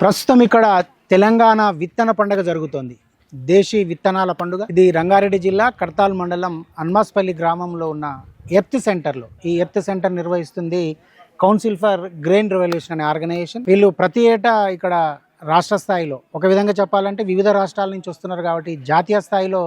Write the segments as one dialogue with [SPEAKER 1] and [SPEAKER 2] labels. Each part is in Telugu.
[SPEAKER 1] ప్రస్తుతం ఇక్కడ తెలంగాణ విత్తన పండుగ జరుగుతోంది. దేశీ విత్తనాల పండుగ. ఇది రంగారెడ్డి జిల్లా కడతాల్ మండలం అన్మాస్పల్లి గ్రామంలో ఉన్న ఎర్త్ సెంటర్లో. ఈ ఎర్త్ సెంటర్ నిర్వహిస్తుంది కౌన్సిల్ ఫర్ గ్రెయిన్ రెవల్యూషన్ అనే ఆర్గనైజేషన్. వీళ్ళు ప్రతి ఏటా ఇక్కడ రాష్ట్ర స్థాయిలో ఒక విధంగా చెప్పాలంటే వివిధ రాష్ట్రాల నుంచి వస్తున్నారు కాబట్టి జాతీయ స్థాయిలో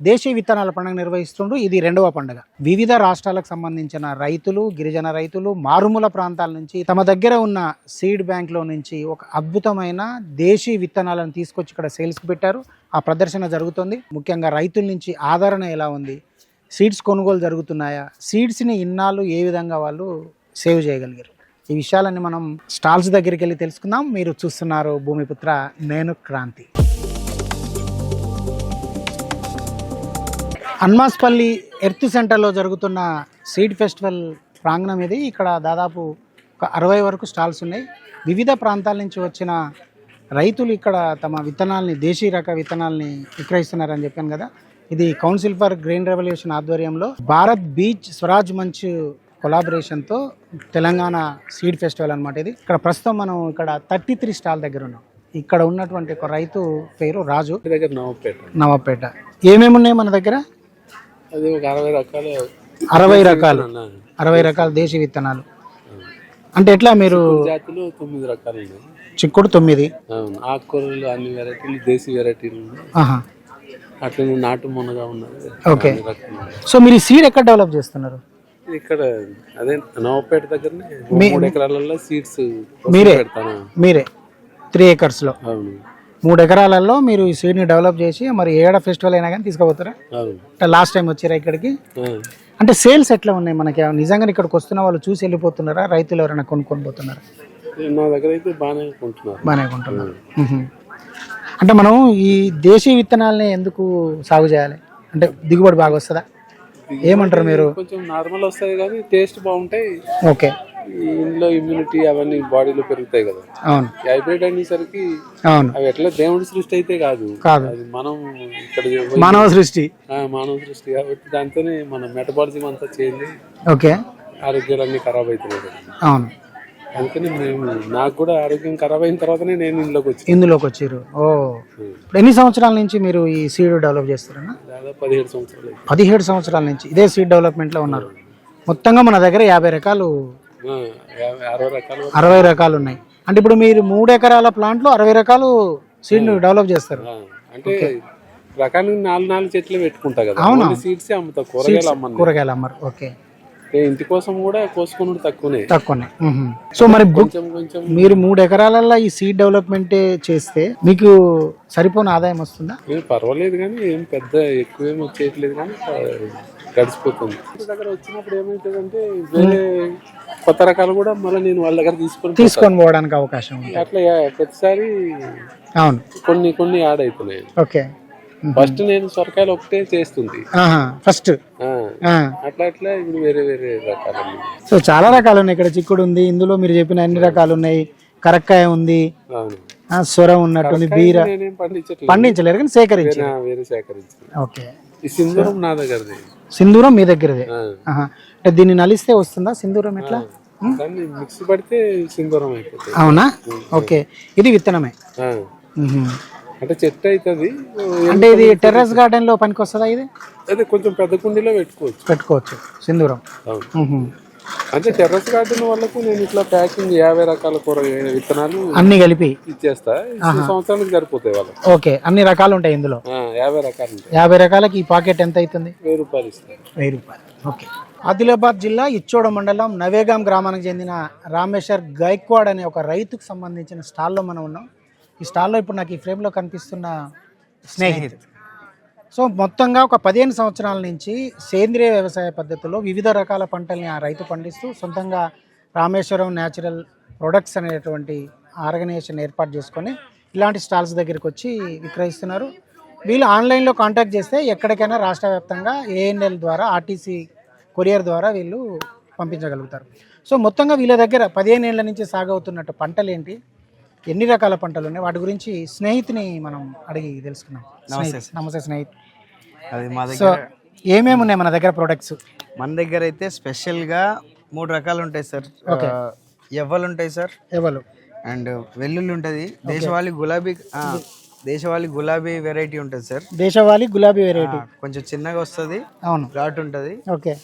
[SPEAKER 1] దేశీయ విత్తనాల పండుగ నిర్వహిస్తుండ్రు. ఇది రెండవ పండుగ. వివిధ రాష్ట్రాలకు సంబంధించిన రైతులు గిరిజన రైతులు మారుమూల ప్రాంతాల నుంచి తమ దగ్గర ఉన్న సీడ్ బ్యాంక్లో నుంచి ఒక అద్భుతమైన దేశీ విత్తనాలను తీసుకొచ్చి ఇక్కడ సేల్స్కి పెట్టారు. ఆ ప్రదర్శన జరుగుతుంది. ముఖ్యంగా రైతుల నుంచి ఆదరణ ఎలా ఉంది? సీడ్స్ కొనుగోలు జరుగుతున్నాయా? సీడ్స్ని ఇన్నాళ్ళు ఏ విధంగా వాళ్ళు సేవ్ చేయగలిగారు? ఈ విషయాలన్నీ మనం స్టాల్స్ దగ్గరికి వెళ్ళి తెలుసుకుందాం. మీరు చూస్తున్నారు భూమిపుత్ర నేను క్రాంతి. అన్మాస్పల్లి ఎర్త్ సెంటర్లో జరుగుతున్న సీడ్ ఫెస్టివల్ ప్రాంగణం ఇది. ఇక్కడ దాదాపు ఒక అరవై వరకు స్టాల్స్ ఉన్నాయి. వివిధ ప్రాంతాల నుంచి వచ్చిన రైతులు ఇక్కడ తమ విత్తనాల్ని దేశీ రక విత్తనాల్ని విక్రయిస్తున్నారని చెప్పాను కదా. ఇది కౌన్సిల్ ఫర్ గ్రెయిన్ రెవల్యూషన్ ఆధ్వర్యంలో భారత్ బీచ్ స్వరాజ్ మంచ్ కొలాబరేషన్తో తెలంగాణ సీడ్ ఫెస్టివల్ అనమాట ఇది. ఇక్కడ ప్రస్తుతం మనం ఇక్కడ థర్టీ త్రీ స్టాల్ దగ్గర ఉన్నాం. ఇక్కడ ఉన్నటువంటి ఒక రైతు పేరు రాజు.
[SPEAKER 2] దగ్గర నవపేట.
[SPEAKER 1] నవాపేట. ఏమేమి ఉన్నాయి మన దగ్గర?
[SPEAKER 2] అది ఒక అరవై రకాల
[SPEAKER 1] అరవై రకాలు. అరవై రకాల దేశీ విత్తనాలు. అంటే ఎట్లా మీరు
[SPEAKER 2] జాతులు తొమ్మిది రకాలు
[SPEAKER 1] చిక్కుడు తొమ్మిది.
[SPEAKER 2] ఆకుకూరలు అన్ని వెరైటీలు దేశీ వెరైటీలు అట్లనే నాటు మునగా ఉన్నది.
[SPEAKER 1] ఓకే. సో మీరు సీడ్ ఎక్కడ డెవలప్ చేస్తున్నారు?
[SPEAKER 2] ఇక్కడ అదే నవపేట దగ్గరనే. మూడు ఎకరాలలో సీడ్స్
[SPEAKER 1] మీరే? మీరే. త్రీ ఏకర్స్లో
[SPEAKER 2] అవును.
[SPEAKER 1] మూడు ఎకరాలలో మీరు ఈ సీడ్ని డెవలప్ చేసి మరి ఏడ ఫెస్టివల్ అయినా కానీ తీసుకుపోతారా? అంటే లాస్ట్ టైం వచ్చారా ఇక్కడికి. అంటే సేల్స్ ఎట్లా ఉన్నాయి మనకి? నిజంగా ఇక్కడికి వస్తున్న వాళ్ళు చూసి వెళ్ళిపోతున్నారా? రైతులు ఎవరైనా కొనుక్కొని పోతున్నారా?
[SPEAKER 2] నా దగ్గర అయితే బాగానే కొంటున్నారు.
[SPEAKER 1] బాగానే కొంటున్నారు. మ్హూ. అంటే మనం ఈ దేశీ విత్తనాలని ఎందుకు సాగు చేయాలి? అంటే దిగుబడి బాగా వస్తుందా? ఏమంటారు మీరు?
[SPEAKER 2] కొంచెం నార్మల్ వస్తుంది కానీ టేస్ట్ బాగుంటాయి.
[SPEAKER 1] ఓకే.
[SPEAKER 2] ఇంట్లో ఇమ్యూనిటీ అవన్నీ బాడీలో పెరుగుతాయి కదా.
[SPEAKER 1] అవును.
[SPEAKER 2] హైబ్రిడ్ అనేసరికి
[SPEAKER 1] అవును.
[SPEAKER 2] అవి ఎట్లా దేవుడి సృష్టి అయితే కాదు.
[SPEAKER 1] కాదు.
[SPEAKER 2] అది మనం ఇక్కడ
[SPEAKER 1] మానవ సృష్టి.
[SPEAKER 2] ఆ, మానవ సృష్టి. కాబట్టి దాంతోనే మన మెటబాలిజం అంతా చేంజ్ అయ్యి
[SPEAKER 1] ఓకే.
[SPEAKER 2] ఆరోగ్యాలన్నీ ఖరాబ్ అవుతున్నాయి కదా.
[SPEAKER 1] అవును.
[SPEAKER 2] అందుకని మేము నాకు కూడా ఆరోగ్యం ఖరాబ్ అయిన తర్వాతనే నేను ఇంట్లోకి వచ్చాను.
[SPEAKER 1] ఇందులోకి వచ్చారు. ఓ. ఇప్పుడు ఎన్ని సంవత్సరాల నుంచి మీరు ఈ సీడ్ డెవలప్ చేస్తారన్నా?
[SPEAKER 2] దాదాపు పదిహేడు సంవత్సరాలు అయింది.
[SPEAKER 1] పదిహేడు సంవత్సరాల నుంచి. ఇదే సీడ్ డెవలప్మెంట్లో ఉన్నారు. మొత్తంగా మన దగ్గర యాభై రకాలు
[SPEAKER 2] అరవై రకాల
[SPEAKER 1] ఉన్నాయి. అంటే ఇప్పుడు మీరు మూడు ఎకరాల ప్లాంట్లో అరవై రకాలు సీడ్ని డెవలప్ చేస్తారు.
[SPEAKER 2] అంటే రకానికి నాలుగు నాలుగు చెట్లు పెట్టుకుంటా కదా.
[SPEAKER 1] అవునా?
[SPEAKER 2] సీడ్స్ అమ్ముతా కూరగాయలు అమ్మను
[SPEAKER 1] కూరగాయలు అమ్మరు. ఓకే.
[SPEAKER 2] ఇంటి కోసం కూడా కోసుకున్నాడు తక్కువనే.
[SPEAKER 1] తక్కువనే. సో మరి
[SPEAKER 2] కొంచెం కొంచెం.
[SPEAKER 1] మీరు మూడు ఎకరాలలో ఈ సీడ్ డెవలప్మెంట్ చేస్తే మీకు సరిపోని ఆదాయం వస్తుందా?
[SPEAKER 2] పర్వాలేదు కానీ ఏం పెద్ద ఎక్కువ ఏం వచ్చేయట్లేదు కానీ గడిచిపోతుంది. దగ్గర వచ్చినప్పుడు ఏమవుతుందంటే వేరే కొత్త రకాలు కూడా మళ్ళీ నేను వాళ్ళ దగ్గర తీసుకొని
[SPEAKER 1] తీసుకొని పోవడానికి అవకాశం ఉంది.
[SPEAKER 2] అట్లా ప్రతిసారి
[SPEAKER 1] అవును.
[SPEAKER 2] కొన్ని కొన్ని యాడ్ అవుతున్నాయి
[SPEAKER 1] ఓకే.
[SPEAKER 2] ఫస్ట్ నేను సొరకాయలు ఒకటే చేస్తుంది.
[SPEAKER 1] ఫస్ట్.
[SPEAKER 2] ఆ, అట్లా అట్లా ఇప్పుడు వేరే వేరే రకాలన్నీ.
[SPEAKER 1] సో చాలా రకాలు ఉన్నాయి. ఇక్కడ చిక్కుడు ఉంది. ఇందులో మీరు చెప్పిన అన్ని రకాలు ఉన్నాయి. కరక్కాయ ఉంది.
[SPEAKER 2] అవును.
[SPEAKER 1] ఆ, సొర ఉన్నట్టుంది. బీర. పండించలేరు కానీ సేకరించి ఓకే.
[SPEAKER 2] ఈ సింధూరం నా దగ్గరది.
[SPEAKER 1] సింధూరం మీ దగ్గరదే. అంటే దీన్ని నలిస్తే వస్తుందా? సింధూరం ఎట్లా?
[SPEAKER 2] మిక్స్ పడితే సింధూరం అయిపోతుంది.
[SPEAKER 1] అవునా? ఓకే. ఇది విత్తనమే.
[SPEAKER 2] అంటే చెట్టు అవుతుంది
[SPEAKER 1] అంటే ఇది టెర్రస్ గార్డెన్లో పనికి వస్తుందా ఇది?
[SPEAKER 2] అదే కొంచెం పెద్ద కుండీలో పెట్టుకోవచ్చు.
[SPEAKER 1] పెట్టుకోవచ్చు. సింధూరం.
[SPEAKER 2] అంటే టెర్రస్ గార్డెన్ వాళ్ళకు నేను ఇట్లా ప్యాకింగ్ యాభై రకాల కూర విత్తనాలు
[SPEAKER 1] అన్ని కలిపి?
[SPEAKER 2] ఇచ్చేస్తా. ఈ సంవత్సరానికి సరిపోతాయి వాళ్ళకి.
[SPEAKER 1] ఓకే అన్ని రకాలు ఉంటాయి ఇందులో?
[SPEAKER 2] యాభై రకాలు ఉంటాయి.
[SPEAKER 1] యాభై రకాలకి ఈ పాకెట్ ఎంత అవుతుంది?
[SPEAKER 2] వెయ్యి రూపాయలు ఇస్తాయి
[SPEAKER 1] వెయ్యి రూపాయలు. ఓకే. ఆదిలాబాద్ జిల్లా ఇచ్చోడ మండలం నవేగాం గ్రామానికి చెందిన రామేశ్వర్ గైక్వాడ్ అనే ఒక రైతుకు సంబంధించిన స్టాల్లో మనం ఉన్నాం. ఈ స్టాల్లో ఇప్పుడు నాకు ఈ ఫ్రేమ్లో కనిపిస్తున్న స్నేహిత్ సో మొత్తంగా ఒక పదిహేను సంవత్సరాల నుంచి సేంద్రియ వ్యవసాయ పద్ధతిలో వివిధ రకాల పంటల్ని ఆ రైతు పండిస్తూ సొంతంగా రామేశ్వరం న్యాచురల్ ప్రొడక్ట్స్ అనేటువంటి ఆర్గనైజేషన్ ఏర్పాటు చేసుకొని ఇలాంటి స్టాల్స్ దగ్గరికి వచ్చి విక్రయిస్తున్నారు. వీళ్ళు ఆన్లైన్లో కాంటాక్ట్ చేస్తే ఎక్కడికైనా రాష్ట్ర వ్యాప్తంగా ఏఎన్ఎల్ ద్వారా ఆర్టీసీ కొరియర్ ద్వారా వీళ్ళు పంపించగలుగుతారు. సో మొత్తంగా వీళ్ళ దగ్గర పదిహేను ఏళ్ళ నుంచి సాగవుతున్నట్టు పంటలు ఏంటి ఎన్ని రకాల పంటలు ఉన్నాయి? వాటి గురించి స్నేహితుని మనం అడిగి తెలుసుకున్నాం. నమస్తే స్నేహిత్.
[SPEAKER 3] అది మా
[SPEAKER 1] సో
[SPEAKER 3] దగ్గర
[SPEAKER 1] ఏమేమి ఉన్నాయి మన దగ్గర ప్రొడక్ట్స్
[SPEAKER 3] మన దగ్గర అయితే స్పెషల్గా మూడు రకాలు ఉంటాయి సార్.
[SPEAKER 1] Okay.
[SPEAKER 3] ఎవ్వలు ఉంటాయి సార్.
[SPEAKER 1] ఎవరు
[SPEAKER 3] అండ్ వెల్లుల్లి ఉంటుంది. దేశవాళీ గులాబీ ఆ, దేశవాళీ గులాబీ వెరైటీ ఉంటుంది సార్.
[SPEAKER 1] దేశవాళీ గులాబీ వెరైటీ
[SPEAKER 3] కొంచెం చిన్నగా వస్తుంది.
[SPEAKER 1] అవును.
[SPEAKER 3] ఘాటు ఉంటుంది.
[SPEAKER 1] ఓకే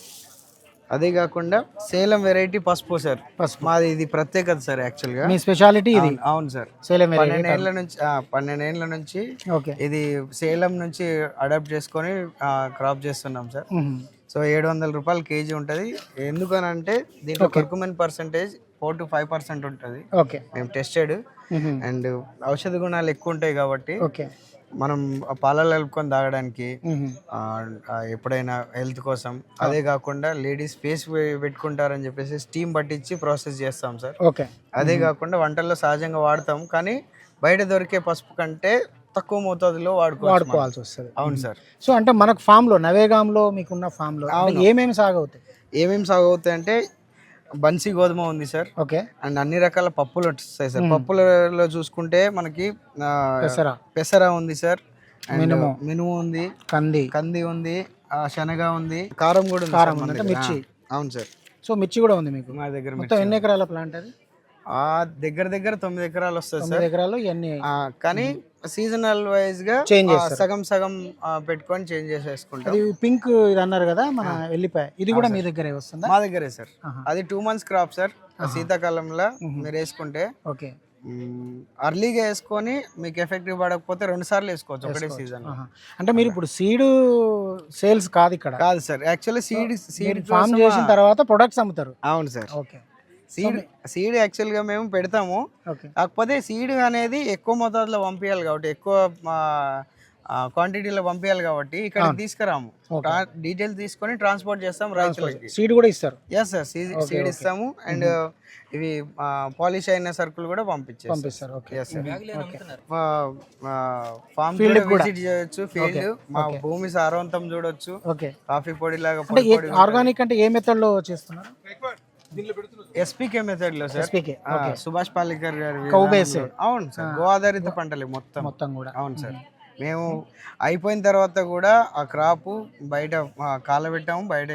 [SPEAKER 3] అదే కాకుండా సేలం వెరైటీ పసుపు సార్. పసుపు. మాది ఇది ప్రత్యేకత సార్ యాక్చువల్గా
[SPEAKER 1] మీ స్పెషాలిటీ ఇది?
[SPEAKER 3] అవును సార్.
[SPEAKER 1] సేలం
[SPEAKER 3] పన్నెండేళ్ళ నుంచి పన్నెండేళ్ళ నుంచి
[SPEAKER 1] ఓకే.
[SPEAKER 3] ఇది సేలం నుంచి అడాప్ట్ చేసుకొని క్రాప్ చేస్తున్నాం సార్. సో ఏడు వందల రూపాయలు కేజీ ఉంటుంది. ఎందుకనంటే దీంట్లో curcumin percentage four to five percent ఉంటుంది.
[SPEAKER 1] ఓకే.
[SPEAKER 3] మేము టెస్టెడ్. అండ్ ఔషధ గుణాలు ఎక్కువ ఉంటాయి కాబట్టి
[SPEAKER 1] ఓకే.
[SPEAKER 3] మనం పాలలో కలుపుకొని తాగడానికి ఎప్పుడైనా హెల్త్ కోసం. అదే కాకుండా లేడీస్ ఫేస్ పెట్టుకుంటారని చెప్పేసి స్టీమ్ పట్టించి ప్రాసెస్ చేస్తాం సార్.
[SPEAKER 1] ఓకే.
[SPEAKER 3] అదే కాకుండా వంటల్లో సహజంగా వాడతాం. కానీ బయట దొరికే పసుపు కంటే తక్కువ మోతాదులో.
[SPEAKER 1] వాడుకోవాల్సి వస్తుంది.
[SPEAKER 3] అవును సార్.
[SPEAKER 1] సో అంటే మనకు ఫామ్లో నవేగాంలో మీకున్న ఫామ్లో ఏమేమి సాగు అవుతాయి
[SPEAKER 3] ఏమేమి సాగు అవుతాయి అంటే బన్సీ గోధుమ ఉంది సార్.
[SPEAKER 1] ఓకే.
[SPEAKER 3] అండ్ అన్ని రకాల పప్పులు వస్తాయి సార్. పప్పులలో చూసుకుంటే మనకి
[SPEAKER 1] పెసరా.
[SPEAKER 3] పెసర ఉంది సార్. అండ్ మినుము. ఉంది.
[SPEAKER 1] కంది.
[SPEAKER 3] కంది ఉంది. ఆ, శనగ ఉంది. కారం కూడా ఉంది
[SPEAKER 1] కారం. మిర్చి.
[SPEAKER 3] అవును సార్.
[SPEAKER 1] సో మిర్చి కూడా ఉంది మీకు.
[SPEAKER 3] మా దగ్గర
[SPEAKER 1] మొత్తం ఎన్ని ఎకరాల ప్లాంట్ అది?
[SPEAKER 3] ఆ దగ్గర దగ్గర తొమ్మిది ఎకరాలు వస్తుంది సార్.
[SPEAKER 1] ఎకరాలు ఇవన్నీ
[SPEAKER 3] కానీ సీజనల్
[SPEAKER 1] వైజ్గా
[SPEAKER 3] ఆ, సగం సగం పెట్టుకొని చేంజ్ చేసేసుకుంటాం.
[SPEAKER 1] అది పింక్ ఇది అన్నారు కదా మన ఎల్లిపాయ. ఇది కూడా మీ దగ్గరే వస్తుందా?
[SPEAKER 3] మా దగ్గరే సార్. అది టూ మంత్స్ క్రాప్ సార్. శీతాకాలంలో మీరు వేసుకుంటే
[SPEAKER 1] ఓకే.
[SPEAKER 3] అర్లీగా వేసుకొని మీకు ఎఫెక్టివ్ పడకపోతే రెండు సార్లు వేసుకోవచ్చు ఒకటే సీజన్.
[SPEAKER 1] అంటే మీరు ఇప్పుడు సీడ్ సేల్స్ కాదు ఇక్కడ.
[SPEAKER 3] కాదు sir. Actually seed seed
[SPEAKER 1] farm చేసిన తర్వాత ప్రొడక్ట్స్ అమ్ముతారు.
[SPEAKER 3] అవును సార్.
[SPEAKER 1] ఓకే.
[SPEAKER 3] సీడ్ సీడ్ యాక్చువల్గా మేము పెడతాము. కాకపోతే సీడ్ అనేది ఎక్కువ మోతాదులో పంపించాలి కాబట్టి ఎక్కువ క్వాంటిటీలో పంపించాలి కాబట్టి ఇక్కడ తీసుకురాము. డీటెయిల్ తీసుకొని ట్రాన్స్పోర్ట్ చేస్తాం రైతులకి.
[SPEAKER 1] సీడ్ కూడా ఇస్తారు.
[SPEAKER 3] ఎస్ సార్ సీడ్ ఇస్తాము. అండ్ ఇవి పాలిష్ అయిన సరుకులు కూడా పంపించేస్తాం.
[SPEAKER 1] పంపిస్తారు. Okay.
[SPEAKER 3] Yes sir farm visit చేయొచ్చు. ఫీల్డ్ మా భూమి సారవంతం చూడొచ్చు. కాఫీ పొడి లాగా
[SPEAKER 1] ఆర్గానిక్ అంటే ఏ మెథడ్లో చేస్తున్నారు?
[SPEAKER 3] ఎస్పీకే మెథడ్లో సార్.
[SPEAKER 1] ఎస్పీకే
[SPEAKER 3] సుభాష్ పాలేకర్ గారి
[SPEAKER 1] కౌ
[SPEAKER 3] విధానంలో-
[SPEAKER 1] బేస్.
[SPEAKER 3] అవును సార్ గో ఆధారిత పంటలే మొత్తం.
[SPEAKER 1] మొత్తం కూడా.
[SPEAKER 3] అవును సార్. మేము అయిపోయిన తర్వాత కూడా ఆ క్రాప్ బయట కాలబెట్టాము బయట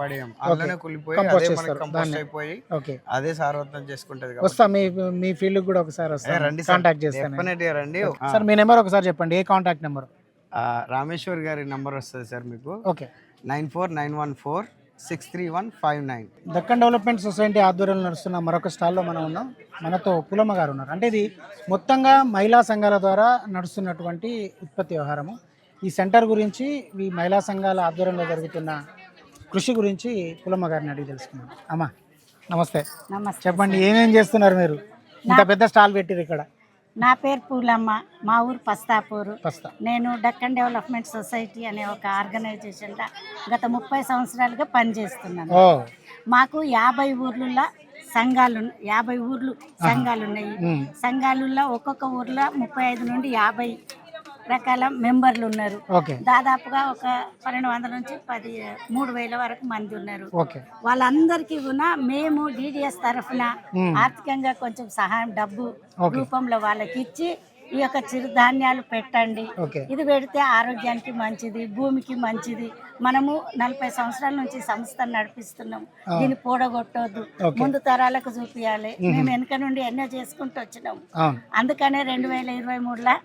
[SPEAKER 3] పడేయం. అందులోనే కులిపోయి అదే మనకి కంపోస్ట్ అయిపోయి
[SPEAKER 1] ఓకే
[SPEAKER 3] అదే సారవంతం చేసుకుంటది
[SPEAKER 1] వస్తా మీ మీ ఫీల్డ్ కూడా ఒకసారి వస్తా.
[SPEAKER 3] రండి
[SPEAKER 1] కాంటాక్ట్ చేస్తాను
[SPEAKER 3] డెఫినెట్గా రండి.
[SPEAKER 1] సార్ మీ నెంబర్ ఒకసారి చెప్పండి. ఏ కాంటాక్ట్ నెంబర్
[SPEAKER 3] ఆ, రామేశ్వర్ గారి నంబర్ వస్తుంది సార్ మీకు.
[SPEAKER 1] Okay
[SPEAKER 3] nine four nine one four six three one five nine.
[SPEAKER 1] Deccan development society ఆధ్వర్యంలో నడుస్తున్న మరొక స్టాల్లో మనం ఉన్నాం. మనతో పులమ్మ గారు ఉన్నారు. అంటే ఇది మొత్తంగా మహిళా సంఘాల ద్వారా నడుస్తున్నటువంటి ఉత్పత్తి వ్యవహారము. ఈ సెంటర్ గురించి ఈ మహిళా సంఘాల ఆధ్వర్యంలో జరుగుతున్న కృషి గురించి పులమ్మ గారిని అడిగి తెలుసుకున్నాం అమ్మా నమస్తే.
[SPEAKER 4] నమస్తే
[SPEAKER 1] చెప్పండి ఏమేం చేస్తున్నారు మీరు? ఇంత పెద్ద స్టాల్ పెట్టిరు ఇక్కడ.
[SPEAKER 4] నా పేరు పూలమ్మ మా ఊరు పస్తాపూరు.
[SPEAKER 1] పస్తా.
[SPEAKER 4] నేను డక్కన్ డెవలప్మెంట్ సొసైటీ అనే ఒక ఆర్గనైజేషన్లో గత ముప్పై సంవత్సరాలుగా పనిచేస్తున్నాను. మాకు యాభై ఊర్లలో సంఘాలు యాభై ఊర్లు సంఘాలు ఉన్నాయి. సంఘాలలో ఒక్కొక్క ఊర్లో ముప్పై ఐదు నుండి యాభై రకాల మెంబర్లు ఉన్నారు. దాదాపుగా ఒక పన్నెండు వందల నుంచి పది మూడు వేల వరకు మంది ఉన్నారు. వాళ్ళందరికీ కూడా మేము డిడిఎస్ తరఫున ఆర్థికంగా కొంచెం సహాయం డబ్బు రూపంలో వాళ్ళకి ఇచ్చి ఈ యొక్క చిరుధాన్యాలు పెట్టండి. ఇది పెడితే ఆరోగ్యానికి మంచిది భూమికి మంచిది. మనము నలభై సంవత్సరాల నుంచి సంస్థను నడిపిస్తున్నాం. దీన్ని పూడగొట్టొద్దు. ముందు తరాలకు చూపించాలి మేము. వెనక నుండి ఎన్నో చేసుకుంటూ వచ్చినాం. అందుకనే రెండు వేల ఇరవై మూడులో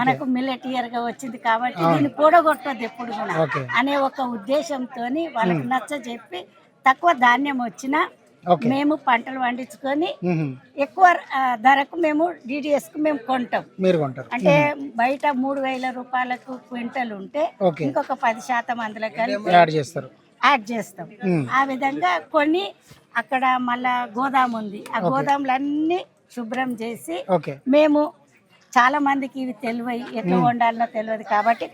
[SPEAKER 4] మనకు మిల్లెట్ ఇయర్గా వచ్చింది కాబట్టి దీన్ని పూడగొట్టొద్దు ఎప్పుడు కూడా. అనే ఒక ఉద్దేశంతో వాళ్ళకి నచ్చ చెప్పి తక్కువ ధాన్యం వచ్చినా మేము పంటలు పండించుకొని. ఎక్కువ ధరకు మేము డిడిఎస్కు మేము కొంటాం.
[SPEAKER 1] మీరు కొంటారు.
[SPEAKER 4] అంటే బయట మూడు వేల రూపాయలకు క్వింటల్ ఉంటే ఇంకొక పది శాతం అందులో కలిపి
[SPEAKER 1] యాడ్ చేస్తారు.
[SPEAKER 4] యాడ్ చేస్తాం. ఆ విధంగా కొన్ని అక్కడ మళ్ళా గోదాము ఉంది. ఆ గోదాములన్నీ శుభ్రం చేసి మేము చాలా మందికి ఇవి తెలివై ఎట్లా వండాలనో తెలియదు కాబట్టి.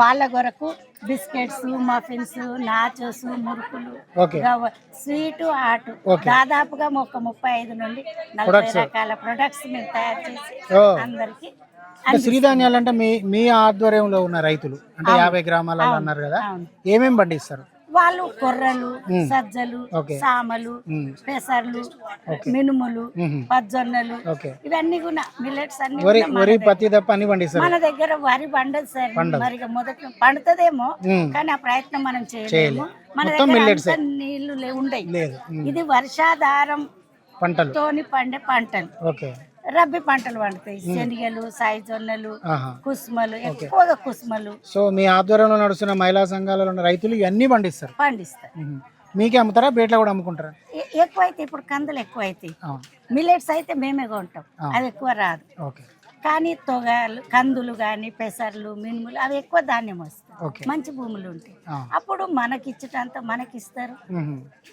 [SPEAKER 4] వాళ్ళ కొరకు బిస్కెట్స్ మఫిన్స్ నాచోస్ మురుకులు స్వీట్ హాట్ దాదాపుగా ఒక ముప్పై ఐదు నుండి నలభై రకాల ప్రొడక్ట్స్ మేము తయారు చేసి. అందరికి
[SPEAKER 1] సిరిధాన్యాలు అంటే మీ మీ ఆధ్వర్యంలో ఉన్న రైతులు అంటే యాభై గ్రామాలలో అన్నారు కదా. ఏమేమి పండిస్తారు?
[SPEAKER 4] వాళ్ళు కొర్రలు సజ్జలు. సామలు. పెసర్లు మినుములు. పజ్జొన్నలు ఇవన్నీ కూడా మిల్లెట్స్ అన్ని
[SPEAKER 1] వరి
[SPEAKER 4] మన దగ్గర-
[SPEAKER 1] పత్తి తప్ప అన్ని పండిస్తారు?
[SPEAKER 4] మన దగ్గర వరి పండదు సార్. మరి మొదట పండుతుందేమో. కానీ ఆ ప్రయత్నం మనం చేయలేము. మన దగ్గర
[SPEAKER 1] నీళ్ళు మ్మ్.
[SPEAKER 4] ఇది వర్షాధారం
[SPEAKER 1] పంటలు.
[SPEAKER 4] తోని పండే పంటలు. రబ్బీ పంటలు పండుతాయి. శనగలు సాయి జొన్నలు
[SPEAKER 1] ఆహా.
[SPEAKER 4] కుసుమలు ఎక్కువగా కుసుమలు.
[SPEAKER 1] సో మీ ఆధ్వర్యంలో నడుస్తున్న మహిళా సంఘాలలో ఉన్న రైతులు ఇవన్నీ పండిస్తారు?
[SPEAKER 4] పండిస్తారు.
[SPEAKER 1] మీకే అమ్ముతారా? బయటలో కూడా అమ్ముకుంటారా?
[SPEAKER 4] ఎక్కువ అయితే ఇప్పుడు కందులు ఎక్కువ అవుతాయి మిల్లెట్స్ అయితే మేమే కొంటాం. అది ఎక్కువ రాదు. కానీ తొగలు కందులు కానీ పెసర్లు మినుములు అవి ఎక్కువ ధాన్యం వస్తాయి. మంచి భూములు ఉంటాయి. అప్పుడు మనకి ఇచ్చేటంత మనకి ఇస్తారు.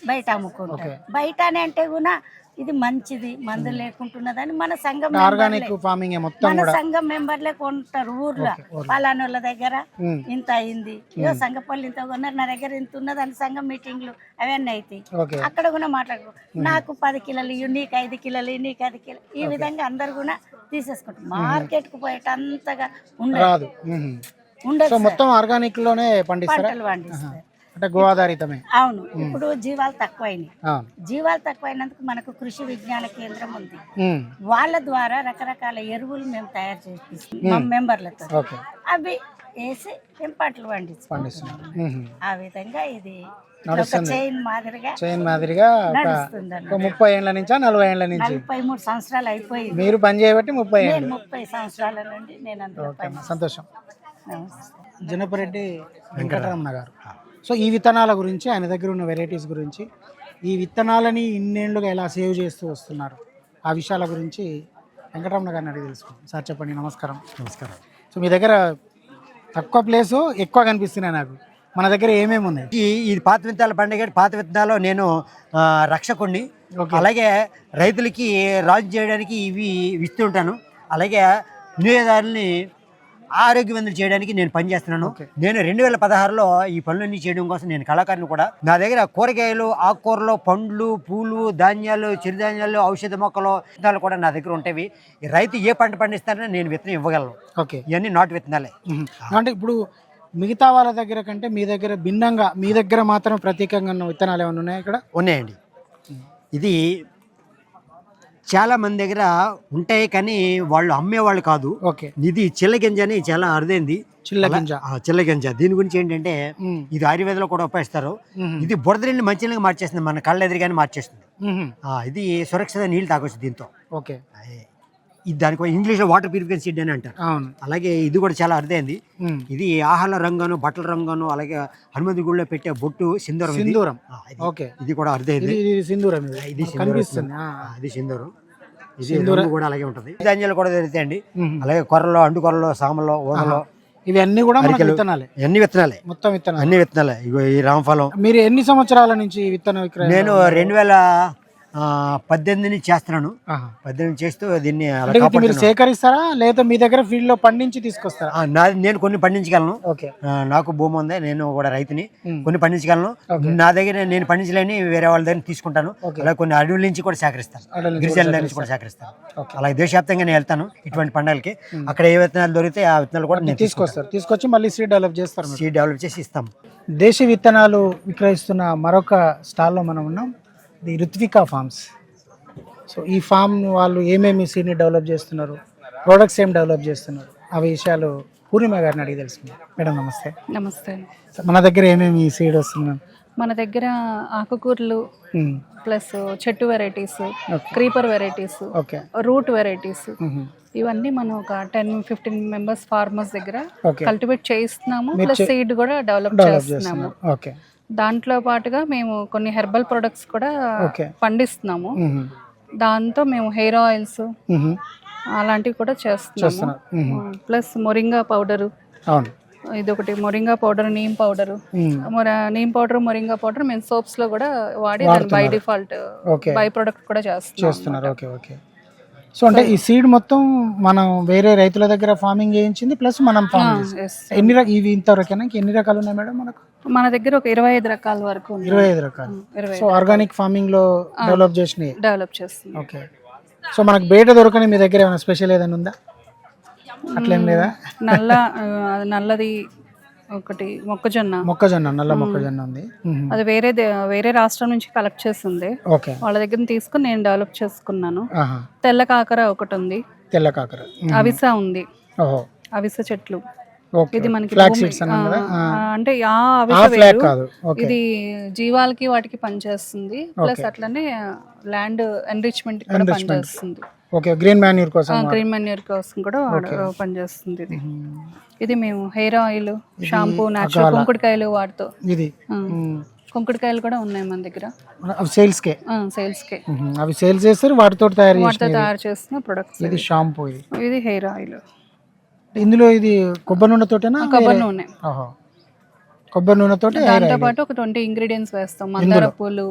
[SPEAKER 4] బయట అమ్ముకుంటారు. బయట అని అంటే కూడా ఇది మంచిది మందు లేకుంటున్నదని మన సంఘం
[SPEAKER 1] ఆర్గానిక్ ఫార్మింగ్ మొత్తం
[SPEAKER 4] మన సంఘం మెంబర్లే కొంటారు ఊర్లో. పలానా వాళ్ళ దగ్గర. ఇంత అయింది. ఇదో సంఘపల్లి ఇంత కొన్నారు నా దగ్గర ఇంత ఉన్నదని సంఘం మీటింగ్లు అవన్నీ అవుతాయి
[SPEAKER 1] ఓకే.
[SPEAKER 4] అక్కడ కూడా మాట్లాడుకో. నాకు పది కిలోలు ఇయ్యి, నీకు ఐదు కిలోలు నీకు ఐదు కిలో ఈ విధంగా అందరు కూడా తీసేసుకుంటారు. మార్కెట్కు పోయేటంతగా ఉండదు. ఉండదు.
[SPEAKER 1] మొత్తం ఆర్గానిక్లోనే పండిస్తారా?
[SPEAKER 4] పంటలు పండిస్తారు.
[SPEAKER 1] అంటే గో ఆధారితమే
[SPEAKER 4] అవును ఇప్పుడు జీవాలు తక్కువైనాయి.
[SPEAKER 1] అవును.
[SPEAKER 4] జీవాలు తక్కువైనందుకు మనకు కృషి విజ్ఞాన కేంద్రం ఉంది. వాళ్ళ ద్వారా రకరకాల ఎరువులు మేము తయారు చేపిస్తాం. మా మెంబర్లతో.
[SPEAKER 1] ఓకే.
[SPEAKER 4] అవి వేసి మేము పంటలు పండిస్తాం. ఆ విధంగా ఇది చైన్ మాదిరిగా
[SPEAKER 1] చైన్ మాదిరిగా ఒక ముప్పై ఏళ్ళ నుంచా నలభై ఏళ్ళ నుంచి?
[SPEAKER 4] నలభై మూడు సంవత్సరాలు అయిపోయింది.
[SPEAKER 1] మీరు పని చేయబట్టి ముప్పై ఏళ్ళు.
[SPEAKER 4] ముప్పై సంవత్సరాల నుండి నేను
[SPEAKER 1] సంతోషం. జనపరెడ్డి వెంకటరమణ గారు. సో ఈ విత్తనాల గురించి ఆయన దగ్గర ఉన్న వెరైటీస్ గురించి ఈ విత్తనాలని ఇన్నేళ్ళుగా ఎలా సేవ్ చేస్తూ వస్తున్నారు ఆ విషయాల గురించి వెంకటరమణ గారిని అడిగి తెలుసుకుందాం. సార్ చెప్పండి నమస్కారం. నమస్కారం. సో మీ దగ్గర తక్కువ ప్లేసు ఎక్కువ కనిపిస్తున్నాయి నాకు. మన దగ్గర ఏమేమి ఉన్నాయి?
[SPEAKER 5] ఈ ఈ పాత విత్తనాల పండుగ పాత విత్తనాలు నేను రక్షకుణ్ణి. అలాగే రైతులకి రాజు చేయడానికి ఇవి ఇస్తుంటాను అలాగే వినియోగదారుల్ని ఆరోగ్యవంతులు చేయడానికి నేను పనిచేస్తున్నాను
[SPEAKER 1] ఓకే.
[SPEAKER 5] నేను రెండు వేల పదహారులో ఈ పనులన్నీ చేయడం కోసం నేను కళాకారుని కూడా. నా దగ్గర కూరగాయలు ఆకుకూరలు పండ్లు పూలు ధాన్యాలు చిరుధాన్యాలు ఔషధ మొక్కలు విత్తనాలు కూడా నా దగ్గర ఉంటాయి రైతు ఏ పంట పండిస్తారో నేను విత్తనం ఇవ్వగలను.
[SPEAKER 1] ఓకే.
[SPEAKER 5] ఇవన్నీ నాటు విత్తనాలే.
[SPEAKER 1] అంటే ఇప్పుడు మిగతా వాళ్ళ దగ్గర కంటే మీ దగ్గర భిన్నంగా మీ దగ్గర మాత్రం ప్రత్యేకంగా ఉన్న విత్తనాలు ఏమైనా ఉన్నాయా ఇక్కడ?
[SPEAKER 5] ఉన్నాయండి. ఇది చాలా మంది దగ్గర ఉంటాయి కానీ వాళ్ళు అమ్మేవాళ్ళు కాదు.
[SPEAKER 1] ఓకే.
[SPEAKER 5] ఇది చిల్లగింజ అని చాలా అరుదైంది.
[SPEAKER 1] చిల్ల గింజ.
[SPEAKER 5] చిల్లగింజ దీని గురించి ఏంటంటే. ఇది ఆయుర్వేదంలో కూడా ఉపయోగిస్తారు. ఇది బురద నీళ్ళు మంచి నీళ్ళగా మార్చేస్తుంది మన కళ్ళ ఎదురుగానే మార్చేస్తుంది. ఇది సురక్షిత నీళ్ళు తాగొచ్చు దీంతో.
[SPEAKER 1] ఓకే.
[SPEAKER 5] దానికి ఇంగ్లీష్లో వాటర్ ప్యూరిఫికేషన్ సీడ్ అని అంటారు.
[SPEAKER 1] అవును.
[SPEAKER 5] అలాగే ఇది కూడా చాలా అరుదైంది.
[SPEAKER 1] మ్మ్.
[SPEAKER 5] ఇది ఆహార రంగాను బట్టల రంగాను అలాగే హనుమంతి గుడిలో పెట్టే బొట్టు సింధూరం.
[SPEAKER 1] సింధూరం. ఓకే.
[SPEAKER 5] ఇది కూడా
[SPEAKER 1] ఇది సింధూరం ఇది.
[SPEAKER 5] సింధూరం. ఇది సింధూరం. ఇది కూడా అలాగే ఉంటుంది. ధాన్యాలు కూడా దొరుకుతాయండి. అలాగే కొర్రలో అండు కొర్రలో సామలో ఊదలో
[SPEAKER 1] ఇవి అన్ని కూడా. విత్తనాలే.
[SPEAKER 5] అన్ని విత్తనాలే.
[SPEAKER 1] మొత్తం విత్తనాలు.
[SPEAKER 5] అన్ని విత్తనాలే. ఇగో ఈ రామఫలం.
[SPEAKER 1] మీరు ఎన్ని సంవత్సరాల నుంచి విత్తన
[SPEAKER 5] నేను రెండు వేల పద్దెనిమిది చేస్తున్నాను. పద్దెనిమిది చేస్తూ దీన్ని అలా
[SPEAKER 1] మీరు. సేకరిస్తారా? లేదా మీ దగ్గర ఫీల్డ్లో పండించి తీసుకొస్తారా?
[SPEAKER 5] నాది నేను కొన్ని పండించగలను. నాకు భూమి ఉంది నేను కూడా రైతుని. కొన్ని పండించగలను. నా దగ్గర నేను పండించలేని వేరే వాళ్ళ దగ్గర తీసుకుంటాను. అలాగే కొన్ని అడవుల నుంచి కూడా సేకరిస్తాను. గిరిజనుల నుంచి కూడా సేకరిస్తాను. అలాగే దేశవ్యాప్తంగా నేను వెళ్తాను ఇటువంటి పండుగలకి. అక్కడ ఏ విత్తనాలు దొరికితే ఆ విత్తనాలు కూడా నేను
[SPEAKER 1] తీసుకొస్తారు. తీసుకొచ్చి మళ్ళీ సీడ్ డెవలప్ చేస్తారు మీరు.
[SPEAKER 5] సీడ్ డెవలప్ చేసి ఇస్తాం
[SPEAKER 1] దేశీ విత్తనాలు విక్రయిస్తున్న మరొక స్టాల్లో మనం ఉన్నాం. The Ruthvika farms. సో ఈ ఫామ్ వాళ్ళు ఏమేమి సీడ్ని డెవలప్ చేస్తున్నారు ప్రోడక్ట్స్ ఏం డెవలప్ చేస్తున్నారు ఆ విషయాలు పూర్ణిమ గారిని అడిగి తెలుసుకుందాం. మేడం నమస్తే.
[SPEAKER 6] నమస్తే.
[SPEAKER 1] మన దగ్గర ఏమేమి సీడ్ వస్తున్నాయి?
[SPEAKER 6] మన దగ్గర ఆకుకూరలు. ప్లస్ చెట్టు varieties. Creeper varieties
[SPEAKER 1] okay.
[SPEAKER 6] Root varieties. ఇవన్నీ మనం ఒక టెన్ ఫిఫ్టీన్ మెంబర్స్ ఫార్మర్స్ దగ్గర కల్టివేట్ చేయిస్తున్నాము ప్లస్ సీడ్ కూడా డెవలప్ చేస్తున్నాము. దాంట్లో పాటుగా మేము కొన్ని హెర్బల్ ప్రొడక్ట్స్ కూడా పండిస్తున్నాము. దాంతో మేము హెయిర్ ఆయిల్స్. అలాంటివి కూడా చేస్తున్నాము. Plus moringa powder. ఇది ఒకటి moringa powder neem powder. Neem powder moringa powder మేము సోప్స్లో కూడా వాడి బై. డిఫాల్ట్ బై ప్రొడక్ట్ కూడా చేస్తున్నాం
[SPEAKER 1] చేస్తున్నారు. Okay okay. సో అంటే ఈ సీడ్ మొత్తం మనం వేరే రైతుల దగ్గర ఫార్మింగ్ చేయించింది ప్లస్ మనం ఫార్మ్ చేస్తాం
[SPEAKER 6] yes.
[SPEAKER 1] ఎన్ని ఇవి ఇంతవరకేనా? ఇంక ఎన్ని రకాలు ఉన్నాయి మేడం మనకు?
[SPEAKER 6] మన దగ్గర ఒక ఇరవై ఐదు రకాల వరకు.
[SPEAKER 1] ఇరవై ఐదు రకాలు. సో ఆర్గానిక్ ఫార్మింగ్లో డెవలప్ చేసినాయి
[SPEAKER 6] డెవలప్ చేస్తున్నాం.
[SPEAKER 1] ఓకే. సో మనకు బయట దొరకని మీ దగ్గర ఏమైనా స్పెషల్ ఏదైనా ఉందా? అట్లేం లేదా?
[SPEAKER 6] నల్ల నల్లది ఒకటి మొక్కజొన్న.
[SPEAKER 1] మొక్కజొన్న నల్ల మొక్కజొన్న ఉంది.
[SPEAKER 6] అది వేరే వేరే రాష్ట్రం నుంచి కలెక్ట్ చేసింది.
[SPEAKER 1] ఓకే.
[SPEAKER 6] వాళ్ళ దగ్గర తీసుకుని నేను డెవలప్ చేసుకున్నాను. తెల్ల కాకర ఒకటి ఉంది.
[SPEAKER 1] తెల్ల కాకర.
[SPEAKER 6] అవిస ఉంది. అవిస చెట్లు. ఇది మనకి అంటే ఇది జీవాలకి వాటికి పనిచేస్తుంది. ప్లస్ అట్లనే ల్యాండ్ ఎన్రిచ్మెంట్ కూడా. పనిచేస్తుంది.
[SPEAKER 1] ఓకే. గ్రీన్ మాన్యూర్ కోసం
[SPEAKER 6] గ్రీన్ మెన్యూర్ కోసం కూడా పనిచేస్తుంది ఇది. ఇది మేము హెయిర్ ఆయిల్ షాంపూ నేచురల్ కుంకుడుకాయలు వాడుతూ.
[SPEAKER 1] ఇది.
[SPEAKER 6] కుంకుడుకాయలు కూడా ఉన్నాయి మన దగ్గర.
[SPEAKER 1] అవి సేల్స్కే.
[SPEAKER 6] సేల్స్ కే
[SPEAKER 1] అవి సేల్స్ చేస్తారు వాటితో తయారు
[SPEAKER 6] వాటితో తయారు చేస్తున్న ప్రొడక్ట్స్
[SPEAKER 1] ఇది షాంపూ ఇది.
[SPEAKER 6] ఇది హెయిర్ ఆయిల్.
[SPEAKER 1] ఇందులో ఇది కొబ్బరి నూనెతోటేనా
[SPEAKER 6] కొబ్బరి
[SPEAKER 1] వేరే-
[SPEAKER 6] నూనె.
[SPEAKER 1] ఆహా. కొబ్బరి నూనెతోటి
[SPEAKER 6] దాంతో పాటు ఒక ట్వంటీ ఇంగ్రీడియంట్స్ వేస్తాం. మందార పూలు.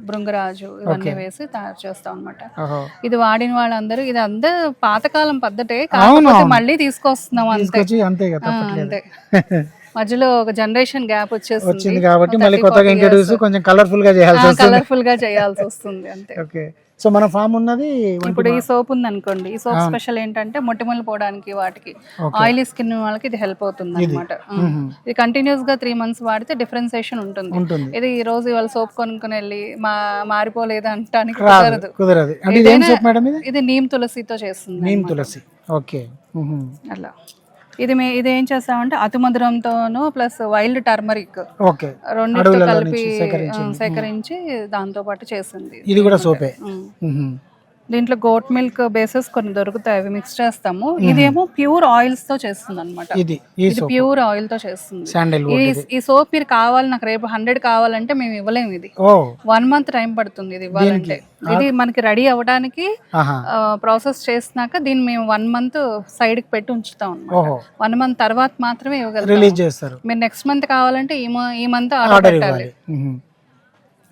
[SPEAKER 6] బృంగరాజు ఇవన్నీ వేసి తయారు చేస్తాం అన్నమాట. ఇది వాడిన వాళ్ళందరూ ఇది అంతా పాతకాలం పద్ధతే కాకపోతే మళ్ళీ తీసుకొస్తున్నాం అంతే.
[SPEAKER 1] తీసుకొచ్చి అంతే కదా తప్పట్లేదు.
[SPEAKER 6] అంతే. మధ్యలో ఒక జనరేషన్ గ్యాప్ వచ్చేసింది.
[SPEAKER 1] వచ్చింది కాబట్టి మళ్ళీ కొత్తగా ఇంట్రడ్యూస్ కొంచెం కలర్ఫుల్గా చేయాల్సి వస్తుంది.
[SPEAKER 6] కలర్ఫుల్గా చేయాల్సి వస్తుంది అంతే.
[SPEAKER 1] ఓకే. సో మన ఫామ్ ఉన్నది
[SPEAKER 6] ఇప్పుడు ఈ సోప్ ఉంది అనుకోండి ఈ సోప్ స్పెషల్ ఏంటంటే మొటిమలు పోవడానికి వాటికి ఆయిలీ స్కిన్ వాళ్ళకి ఇది హెల్ప్ అవుతుంది అనమాట ఇది కంటిన్యూస్గా త్రీ మంత్స్ వాడితే డిఫరెన్సియేషన్ ఉంటుంది. ఇది ఈ రోజు ఇవాళ సోప్ కొనుక్కొని వెళ్ళి మా మారిపోలేదు అంటానికి
[SPEAKER 1] రాదు,
[SPEAKER 6] కుదరదు.
[SPEAKER 1] కుదరదు. ఇది
[SPEAKER 6] నీమ్ తులసితో చేస్తుంది
[SPEAKER 1] నీమ్. తులసి. ఓకే.
[SPEAKER 6] అలా. ఇది మే ఇది ఏం చేస్తామంటే అతిమధురంతోను ప్లస్ వైల్డ్ టర్మరిక్
[SPEAKER 1] ఓకే. అడవులలో
[SPEAKER 6] కలిపి సేకరించి. దాంతో పాటు చేసింది
[SPEAKER 1] ఇది కూడా సోపే.
[SPEAKER 6] దీంట్లో గోట్ మిల్క్ బేసెస్ కొన్ని దొరుకుతాయి అవి మిక్స్ చేస్తాము. ఇదేమో ప్యూర్ ఆయిల్స్తో చేస్తుంది అనమాట
[SPEAKER 1] ఇది
[SPEAKER 6] ప్యూర్ ఆయిల్తో చేస్తుంది. ఈ ఈ సోప్ మీరు కావాలి నాకు రేపు హండ్రెడ్ కావాలంటే మేము ఇవ్వలేము ఇది. వన్ మంత్ టైం పడుతుంది ఇది ఇవ్వాలంటే. ఇది మనకి రెడీ అవ్వడానికి ప్రాసెస్ చేసినాక దీన్ని మేము వన్ మంత్ సైడ్కి పెట్టి ఉంచుతాం
[SPEAKER 1] ఓహో.
[SPEAKER 6] వన్ మంత్ తర్వాత మాత్రమే ఇవ్వగలుగుతాం.
[SPEAKER 1] రిలీజ్ చేస్తారు.
[SPEAKER 6] మీరు నెక్స్ట్ మంత్ కావాలంటే ఈ మంత్ ఆర్డర్ పెట్టాలి.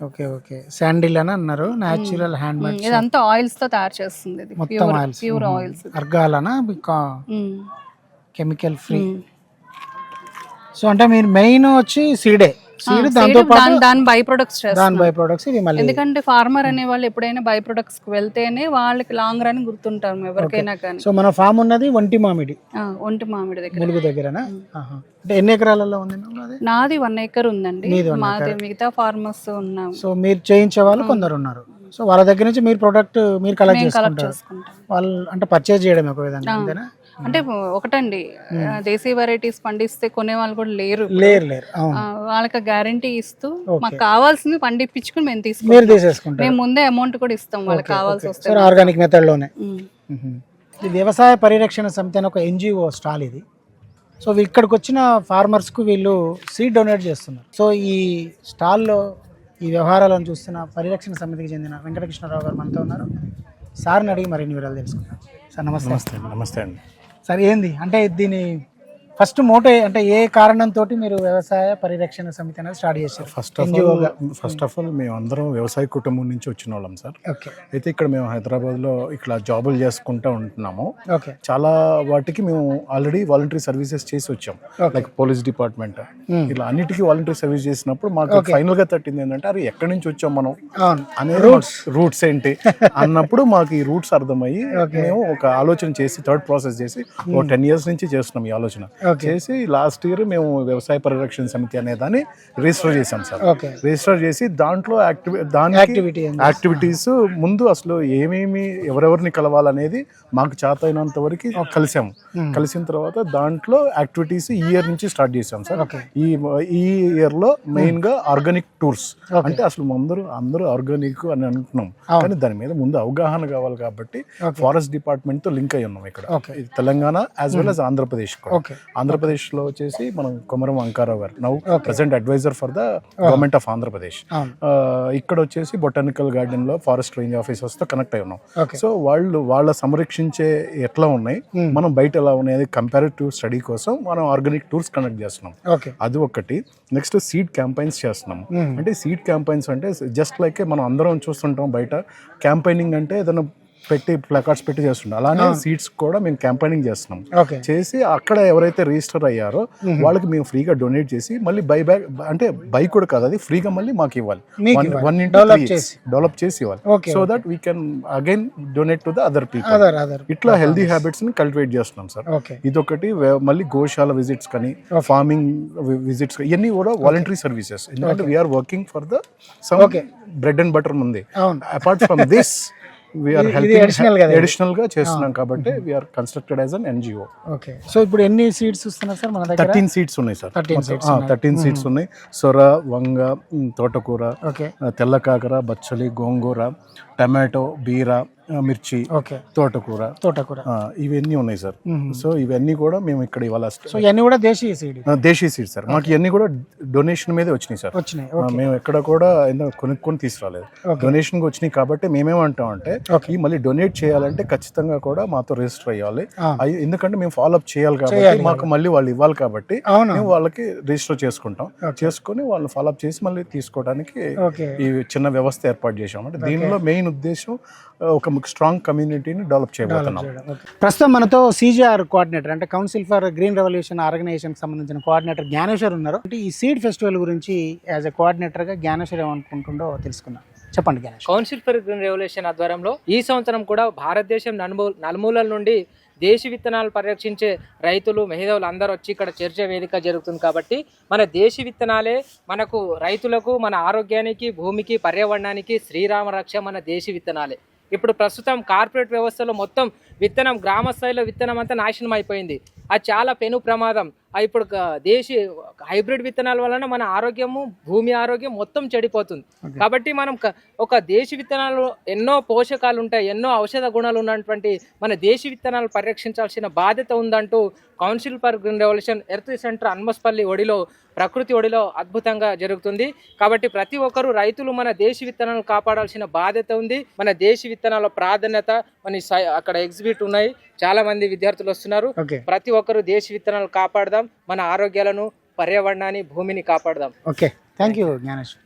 [SPEAKER 1] Okay okay. శాండిల్ అని అన్నారు న్యాచురల్ హ్యాండ్ మేడ్
[SPEAKER 6] ఇదంతా ఆయిల్స్తో తయారు చేస్తుంది ఇది.
[SPEAKER 1] మొత్తం ఆయిల్స్
[SPEAKER 6] ప్యూర్ ఆయిల్స్
[SPEAKER 1] అర్గాలనా కెమికల్ ఫ్రీ సో అంటే మీరు మెయిన్ వచ్చి సీడే. సీడ్ దాంతో పాటు
[SPEAKER 6] దాని బై ప్రొడక్ట్స్
[SPEAKER 1] దాని బై ప్రొడక్ట్స్ ఇది మళ్ళీ
[SPEAKER 6] ఎందుకంటే ఫార్మర్ అనే వాళ్ళు ఎప్పుడైనా బై ప్రొడక్ట్స్కి వెళ్తేనే వాళ్ళకి లాంగ్ రన్ గుర్తుంటారు ఎవరికైనా కానీ.
[SPEAKER 1] సో మన ఫామ్ ఉన్నది ఒంటి మామిడి.
[SPEAKER 6] ఒంటి మామిడి దగ్గర.
[SPEAKER 1] ములుగు దగ్గరనా. అంటే ఎన్ని ఎకరాలలో ఉంది
[SPEAKER 6] నాది? వన్ ఏకర్ ఉందండి.
[SPEAKER 1] మీది
[SPEAKER 6] మిగతా ఫార్మర్స్ ఉన్నాం.
[SPEAKER 1] సో మీరు చేయించే వాళ్ళు కొందరు ఉన్నారు. సో వాళ్ళ దగ్గర నుంచి మీరు ప్రొడక్ట్ మీరు కలెక్ట్ చేసుకుంటారు.
[SPEAKER 6] చేసుకుంటాం.
[SPEAKER 1] వాళ్ళు అంటే పర్చేజ్ చేయడం ఒక విధంగా అంతేనా?
[SPEAKER 6] అంటే ఒకటండి దేశీ వెరైటీస్ పండిస్తే కొనే వాళ్ళు కూడా లేరు.
[SPEAKER 1] లేరు లేరు.
[SPEAKER 6] వాళ్ళకి గ్యారంటీ ఇస్తూ మాకు కావాల్సింది పండిపించుకుని మేము
[SPEAKER 1] మీరు
[SPEAKER 6] తీసుకుంటాం
[SPEAKER 1] తీసేసుకుంటారు.
[SPEAKER 6] మేము ముందే అమౌంట్ కూడా ఇస్తాం వాళ్ళకి కావాల్సి వస్తే
[SPEAKER 1] సార్ ఆర్గానిక్ మెథడ్లోనే
[SPEAKER 6] ఉమ్.
[SPEAKER 1] ఇది వ్యవసాయ పరిరక్షణ సమితి అని ఒక ఎన్జిఓ స్టాల్ ఇది. సో వీ- ఇక్కడికి వచ్చిన ఫార్మర్స్కు వీళ్ళు సీడ్ డొనేట్ చేస్తున్నారు. సో ఈ స్టాల్లో ఈ వ్యవహారాలను చూస్తున్న పరిరక్షణ సమితికి చెందిన వెంకటకృష్ణరావు గారు మనతో ఉన్నారు. సార్ని అడిగి మరిన్ని వివరాలు తెలుసుకుందాం. సార్ నమస్తే.
[SPEAKER 7] నమస్తే నమస్తే అండి.
[SPEAKER 1] సరే ఏంది? అంటే దీని ఫస్ట్ మోటో అంటే ఏ కారణంతో మీరు వ్యవసాయ పరిరక్షణ సమితి అనేది స్టార్ట్ చేశారు?
[SPEAKER 7] First of all. First of all మేము అందరం వ్యవసాయ కుటుంబం నుంచి వచ్చిన వాళ్ళం సార్.
[SPEAKER 1] ఓకే.
[SPEAKER 7] అయితే ఇక్కడ మేము హైదరాబాద్లో ఇక్కడ జాబులు చేసుకుంటూ ఉంటున్నాము.
[SPEAKER 1] ఓకే.
[SPEAKER 7] చాలా వాటికి మేము ఆల్రెడీ వాలంటరీ సర్వీసెస్ చేసి వచ్చాం. లైక్ పోలీస్ డిపార్ట్మెంట్ ఇలా అన్నిటికీ వాలంటరీ సర్వీస్ చేసినప్పుడు మాకు ఫైనల్గా తట్టింది ఏంటంటే అరే ఎక్కడి నుంచి వచ్చాం మనం? అనే రూట్స్ రూట్స్ ఏంటి? అన్నప్పుడు మాకు ఈ రూట్స్ అర్థమయ్యి మేము ఒక ఆలోచన చేసి థర్డ్ ప్రాసెస్ చేసి ఒక టెన్ ఇయర్స్ నుంచి చేస్తున్నాం ఈ ఆలోచన. చేసి లాస్ట్ ఇయర్ మేము వ్యవసాయ పరిరక్షణ సమితి అనే దాన్ని రిజిస్టర్ చేసాం సార్. రిజిస్టర్ చేసి దాంట్లో యాక్టివి దానికి
[SPEAKER 1] యాక్టివిటీ?
[SPEAKER 7] యాక్టివిటీస్ ముందు అసలు ఏమేమి ఎవరెవరిని కలవాలనేది మాకు చేత అయినంత వరకు కలిసాము. కలిసిన తర్వాత దాంట్లో యాక్టివిటీస్ ఈ ఇయర్ నుంచి స్టార్ట్ చేసాం సార్. ఈ ఈ ఇయర్లో మెయిన్గా ఆర్గానిక్ టూర్స్. అంటే అసలు అందరూ అందరూ ఆర్గానిక్ అని అంటున్నాం కానీ దాని మీద ముందు అవగాహన కావాలి కాబట్టి ఫారెస్ట్ డిపార్ట్మెంట్తో లింక్ అయి ఉన్నాం ఇక్కడ. Telangana as well as Andhra Pradesh కూడా.
[SPEAKER 1] ఓకే
[SPEAKER 7] ఆంధ్రప్రదేశ్లో వచ్చేసి మనం కొమరం వంకారావు గారు. Now present advisor for the government of Andhra Pradesh ఇక్కడ వచ్చేసి బొటానికల్ గార్డెన్లో ఫారెస్ట్ రేంజ్ ఆఫీసర్స్తో కనెక్ట్ అయి ఉన్నాం. సో వాళ్ళు వాళ్ళ సంరక్షించే ఎట్లా ఉన్నాయి? మనం బయట ఎలా ఉన్నాయి? కంపారిటివ్ స్టడీ కోసం మనం ఆర్గానిక్ టూర్స్ కండక్ట్ చేస్తున్నాం. అది ఒకటి నెక్స్ట్ సీడ్ క్యాంపైన్స్ చేస్తున్నాం. అంటే సీడ్ క్యాంపైన్స్ అంటే జస్ట్ లైక్ మనం అందరం చూస్తుంటాం బయట. క్యాంపైనింగ్ అంటే ఏదైనా పెట్టి ప్లకార్డ్స్ పెట్టి చేస్తుంటాం అలానే సీడ్స్ కూడా మేము క్యాంపైనింగ్ చేస్తున్నాం. చేసి అక్కడ ఎవరైతే రిజిస్టర్ అయ్యారో వాళ్ళకి మేము ఫ్రీగా డొనేట్ చేసి మళ్ళీ బై బ్యాక్ అంటే బై కూడా కాదు అది ఫ్రీగా మళ్ళీ మాకు ఇవ్వాలి. One into. డెవలప్ చేసి. ఇవ్వాలి. So that we can again donate to the other people ఇట్లా హెల్దీ హ్యాబిట్స్ని కల్టివేట్ చేస్తున్నాం సార్ ఇదొకటి మళ్ళీ గోశాల విజిట్స్ కానీ ఫార్మింగ్ విజిట్స్ ఇవన్నీ కూడా వాలంటరీ సర్వీసెస్ ఎందుకంటే we are working for the some. Bread and butter ఉంది. అపార్ట్ ఫ్రమ్ దిస్ అడిషనల్గా చేస్తున్నాం కాబట్టి we are constructed as an NGO
[SPEAKER 1] okay so ఇప్పుడు ఎన్ని సీట్స్ వస్తున్నారు సార్ మన దగ్గర?
[SPEAKER 7] థర్టీన్ సీట్స్ ఉన్నాయి సార్.
[SPEAKER 1] 13 seats
[SPEAKER 7] థర్టీన్ సీట్స్ ఉన్నాయి. సొర వంగ తోటకూర తెల్ల కాకర బచ్చలి గోంగూర టమాటో బీర మిర్చి
[SPEAKER 1] ఓకే.
[SPEAKER 7] తోటకూర.
[SPEAKER 1] తోటకూర.
[SPEAKER 7] ఇవన్నీ ఉన్నాయి సార్. సో ఇవన్నీ కూడా మేము ఇక్కడ ఇవాళ
[SPEAKER 1] సో ఇవన్నీ కూడా దేశీయ సీడ్
[SPEAKER 7] ఆ, దేశీ సీడ్ సార్. మాకు ఇవన్నీ కూడా డొనేషన్ మీదే వచ్చినాయి సార్.
[SPEAKER 1] వచ్చినాయి.
[SPEAKER 7] మేము ఎక్కడ కూడా ఏందో కొనుక్కొని తీసుకురాలేదు. డొనేషన్ వచ్చినాయి కాబట్టి మేమేమంటాం అంటే ఈ మళ్ళీ డొనేట్ చేయాలంటే ఖచ్చితంగా కూడా మాతో రిజిస్టర్ అయ్యాలి. ఎందుకంటే మేము ఫాలో అప్ చేయాలి కాబట్టి మాకు మళ్ళీ వాళ్ళు ఇవ్వాలి కాబట్టి మేము వాళ్ళకి రిజిస్టర్ చేసుకుంటాం. చేసుకొని వాళ్ళు ఫాలో అప్ చేసి మళ్ళీ తీసుకోవడానికి ఈ చిన్న వ్యవస్థ ఏర్పాటు చేసాం అంటే దీనిలో మెయిన్ ఉద్దేశం ఆ, ఒక స్ట్రాంగ్ కమ్యూనిటీని డెవలప్ చేయబోతున్నాం.
[SPEAKER 1] ప్రస్తుతం మనతో సీజీఆర్ కోఆర్డినేటర్ అంటే council for green revolution organisation సంబంధించిన కోఆర్డినేటర్ జ్ఞానేశ్వర్ ఉన్నారు. అంటే ఈ సీడ్ ఫెస్టివల్ గురించి యాజ్ ఎ కోఆర్డినేటర్గా జ్ఞానేశ్వర్ ఏమనుకుంటుండో తెలుసుకుందాం. చెప్పండి Gyaneshwar.
[SPEAKER 8] Council for green revolution ఆధ్వర్యంలో ఈ సంవత్సరం కూడా భారతదేశం నలుమూ నలుమూలల నుండి దేశీ విత్తనాలు పరిరక్షించే రైతులు మహిళలు అందరూ వచ్చి ఇక్కడ చర్చ వేదిక జరుగుతుంది కాబట్టి మన దేశీ విత్తనాలే మనకు రైతులకు మన ఆరోగ్యానికి భూమికి పర్యావరణానికి శ్రీరామ రక్ష మన దేశీ విత్తనాలే. ఇప్పుడు ప్రస్తుతం కార్పొరేట్ వ్యవస్థలో మొత్తం విత్తనం గ్రామ స్థాయిలో విత్తనం అంతా నాశనం అయిపోయింది. అది చాలా పెను ప్రమాదం. ఇప్పుడు దేశీ హైబ్రిడ్ విత్తనాల వలన మన ఆరోగ్యము భూమి ఆరోగ్యం మొత్తం చెడిపోతుంది. కాబట్టి మనం ఒక దేశీ విత్తనాలు ఎన్నో పోషకాలు ఉంటాయి ఎన్నో ఔషధ గుణాలు ఉన్నటువంటి మన దేశీ విత్తనాలు పరిరక్షించాల్సిన బాధ్యత ఉందంటూ council for green revolution earth centre Anmaspalli ఒడిలో ప్రకృతి ఒడిలో అద్భుతంగా జరుగుతుంది. కాబట్టి ప్రతి ఒక్కరూ రైతులు మన దేశీ విత్తనాలను కాపాడాల్సిన బాధ్యత ఉంది. మన దేశీ విత్తనాల ప్రాధాన్యత మన అక్కడ ఎగ్జిబిట్ ఉన్నాయి. చాలా మంది విద్యార్థులు వస్తున్నారు. ప్రతి ఒక్కరూ దేశీ విత్తనాలు కాపాడదాం. మన ఆరోగ్యాలను పర్యావరణాన్ని భూమిని కాపాడదాం.
[SPEAKER 1] ఓకే. Thank you Gnaneshwar